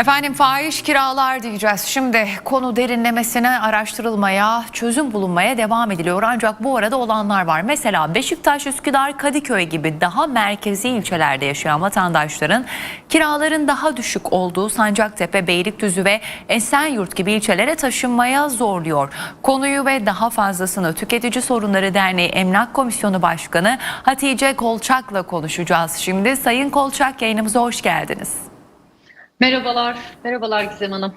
Efendim fahiş kiralar diyeceğiz. Şimdi konu derinlemesine araştırılmaya, çözüm bulunmaya devam ediliyor. Ancak bu arada olanlar var. Mesela Beşiktaş, Üsküdar, Kadıköy gibi daha merkezi ilçelerde yaşayan vatandaşların kiraların daha düşük olduğu Sancaktepe, Beylikdüzü ve Esenyurt gibi ilçelere taşınmaya zorluyor. Konuyu ve daha fazlasını Tüketici Sorunları Derneği Emlak Komisyonu Başkanı Hatice Kolçak'la konuşacağız. Şimdi Sayın Kolçak yayınımıza hoş geldiniz. Merhabalar, merhabalar Gizem Hanım.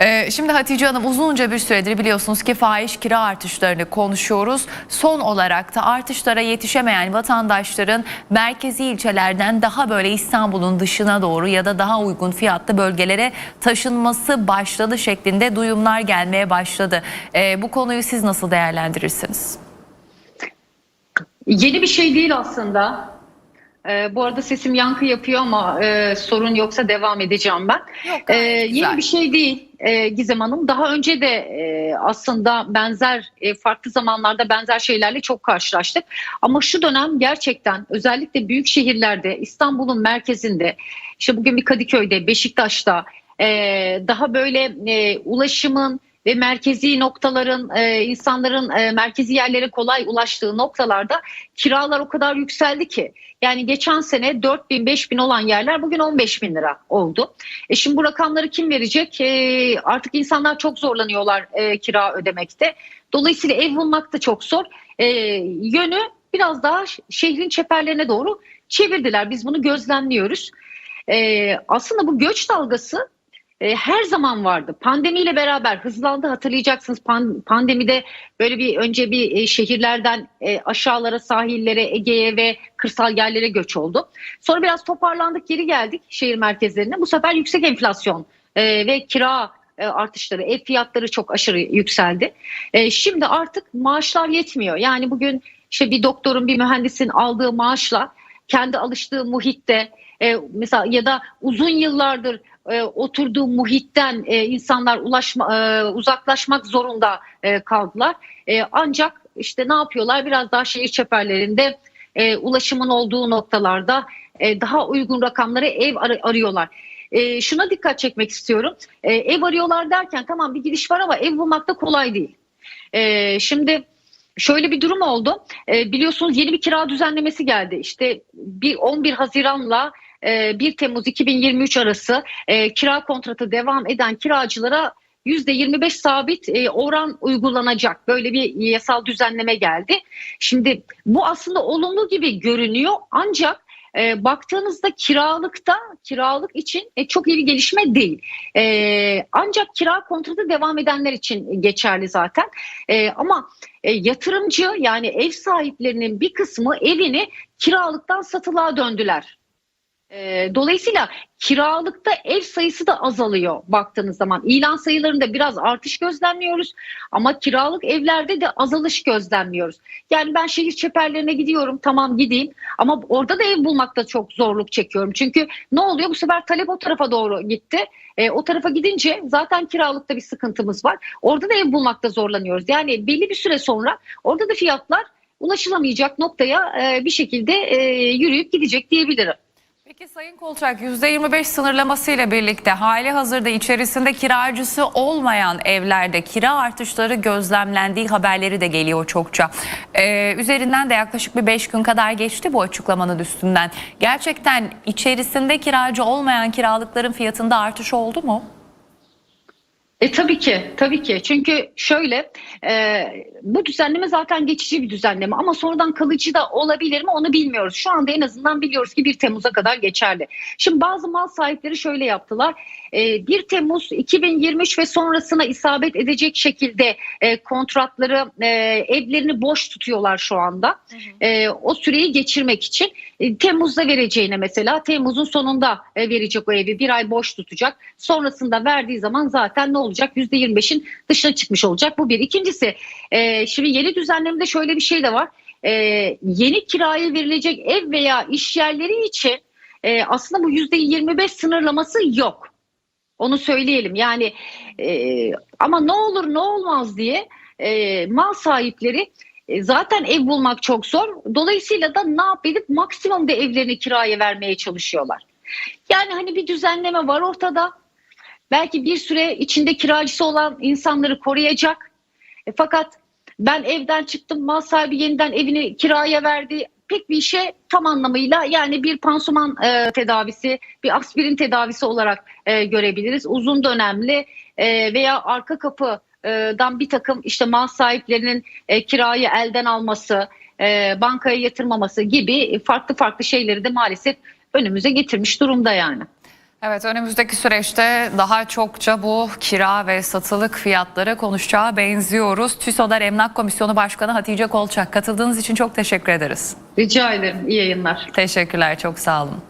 Ee, Şimdi Hatice Hanım uzunca bir süredir biliyorsunuz ki fahiş kira artışlarını konuşuyoruz. Son olarak da artışlara yetişemeyen vatandaşların merkezi ilçelerden daha böyle İstanbul'un dışına doğru ya da daha uygun fiyatlı bölgelere taşınması başladı şeklinde duyumlar gelmeye başladı. Ee, Bu konuyu siz nasıl değerlendirirsiniz? Yeni bir şey değil aslında. Ee, bu arada sesim yankı yapıyor ama e, sorun yoksa devam edeceğim ben. Yok, Ee, gayet güzel. yeni bir şey değil e, Gizem Hanım. Daha önce de e, aslında benzer e, farklı zamanlarda benzer şeylerle çok karşılaştık. Ama şu dönem gerçekten özellikle büyük şehirlerde İstanbul'un merkezinde işte bugün bir Kadıköy'de Beşiktaş'ta e, daha böyle e, ulaşımın ve merkezi noktaların e, insanların e, merkezi yerlere kolay ulaştığı noktalarda kiralar o kadar yükseldi ki. Yani geçen sene 4 bin 5 bin olan yerler bugün 15 bin lira oldu. E şimdi bu rakamları kim verecek? E, artık insanlar çok zorlanıyorlar e, kira ödemekte. Dolayısıyla ev bulmak da çok zor. E, yönü biraz daha şehrin çeperlerine doğru çevirdiler. Biz bunu gözlemliyoruz. E, aslında bu göç dalgası e, her zaman vardı. Pandemiyle beraber hızlandı hatırlayacaksınız. Pan- pandemide böyle bir önce bir e, şehirlerden e, aşağılara, sahillere, Ege'ye ve kırsal yerlere göç oldu. Sonra biraz toparlandık, geri geldik şehir merkezlerine. Bu sefer yüksek enflasyon ve kira artışları, ev fiyatları çok aşırı yükseldi. Şimdi artık maaşlar yetmiyor. Yani bugün işte bir doktorun, bir mühendisin aldığı maaşla kendi alıştığı muhitte e, mesela ya da uzun yıllardır e, oturduğu muhitten e, insanlar ulaşma, e, uzaklaşmak zorunda e, kaldılar. E, ancak işte ne yapıyorlar? Biraz daha şehir çeperlerinde e, ulaşımın olduğu noktalarda e, daha uygun rakamlara ev ar- arıyorlar. E, şuna dikkat çekmek istiyorum. E, ev arıyorlar derken tamam bir gidiş var ama ev bulmak da kolay değil. E, şimdi şöyle bir durum oldu. E, biliyorsunuz yeni bir kira düzenlemesi geldi. İşte bir 11 Haziran'la e, 1 Temmuz 2023 arası e, kira kontratı devam eden kiracılara %25 sabit oran uygulanacak. Böyle bir yasal düzenleme geldi. Şimdi bu aslında olumlu gibi görünüyor ancak e, baktığınızda kiralıkta kiralık için e, çok iyi bir gelişme değil. E, ancak kira kontratı devam edenler için geçerli zaten. E, ama e, yatırımcı yani ev sahiplerinin bir kısmı evini kiralıktan satılığa döndüler. E, dolayısıyla kiralıkta ev sayısı da azalıyor baktığınız zaman. İlan sayılarında biraz artış gözlemliyoruz ama kiralık evlerde de azalış gözlemliyoruz. Yani ben şehir çeperlerine gidiyorum tamam gideyim ama orada da ev bulmakta çok zorluk çekiyorum. Çünkü ne oluyor bu sefer talep o tarafa doğru gitti. E, o tarafa gidince zaten kiralıkta bir sıkıntımız var. Orada da ev bulmakta zorlanıyoruz. Yani belli bir süre sonra orada da fiyatlar ulaşılamayacak noktaya e, bir şekilde e, yürüyüp gidecek diyebilirim. Peki Sayın Kolçak %25 sınırlaması ile birlikte hali hazırda içerisinde kiracısı olmayan evlerde kira artışları gözlemlendiği haberleri de geliyor çokça. Ee, üzerinden de yaklaşık bir 5 gün kadar geçti bu açıklamanın üstünden. Gerçekten içerisinde kiracı olmayan kiralıkların fiyatında artış oldu mu? E tabii ki, tabii ki. Çünkü şöyle, e, bu düzenleme zaten geçici bir düzenleme ama sonradan kalıcı da olabilir mi onu bilmiyoruz. Şu anda en azından biliyoruz ki 1 Temmuz'a kadar geçerli. Şimdi bazı mal sahipleri şöyle yaptılar. E, 1 Temmuz 2023 ve sonrasına isabet edecek şekilde e, kontratları, e, evlerini boş tutuyorlar şu anda. E, o süreyi geçirmek için. E, Temmuz'da vereceğine mesela Temmuz'un sonunda e, verecek o evi bir ay boş tutacak. Sonrasında verdiği zaman zaten ne olacak? %25'in dışına çıkmış olacak. Bu bir. İkincisi e, şimdi yeni düzenlemede şöyle bir şey de var. E, yeni kiraya verilecek ev veya iş yerleri için e, aslında bu %25 sınırlaması yok. Onu söyleyelim. Yani e, ama ne olur ne olmaz diye e, mal sahipleri e, zaten ev bulmak çok zor. Dolayısıyla da ne yap edip maksimum da evlerini kiraya vermeye çalışıyorlar. Yani hani bir düzenleme var ortada. Belki bir süre içinde kiracısı olan insanları koruyacak. E, fakat ben evden çıktım mal sahibi yeniden evini kiraya verdi. Pek bir işe tam anlamıyla yani bir pansuman e, tedavisi, bir aspirin tedavisi olarak e, görebiliriz. Uzun dönemli e, veya arka kapıdan bir takım işte mal sahiplerinin e, kirayı elden alması, e, bankaya yatırmaması gibi farklı farklı şeyleri de maalesef önümüze getirmiş durumda yani. Evet önümüzdeki süreçte daha çokça bu kira ve satılık fiyatları konuşacağı benziyoruz. TÜSODAR Emlak Komisyonu Başkanı Hatice Kolçak katıldığınız için çok teşekkür ederiz. Rica ederim. İyi yayınlar. Teşekkürler çok sağ olun.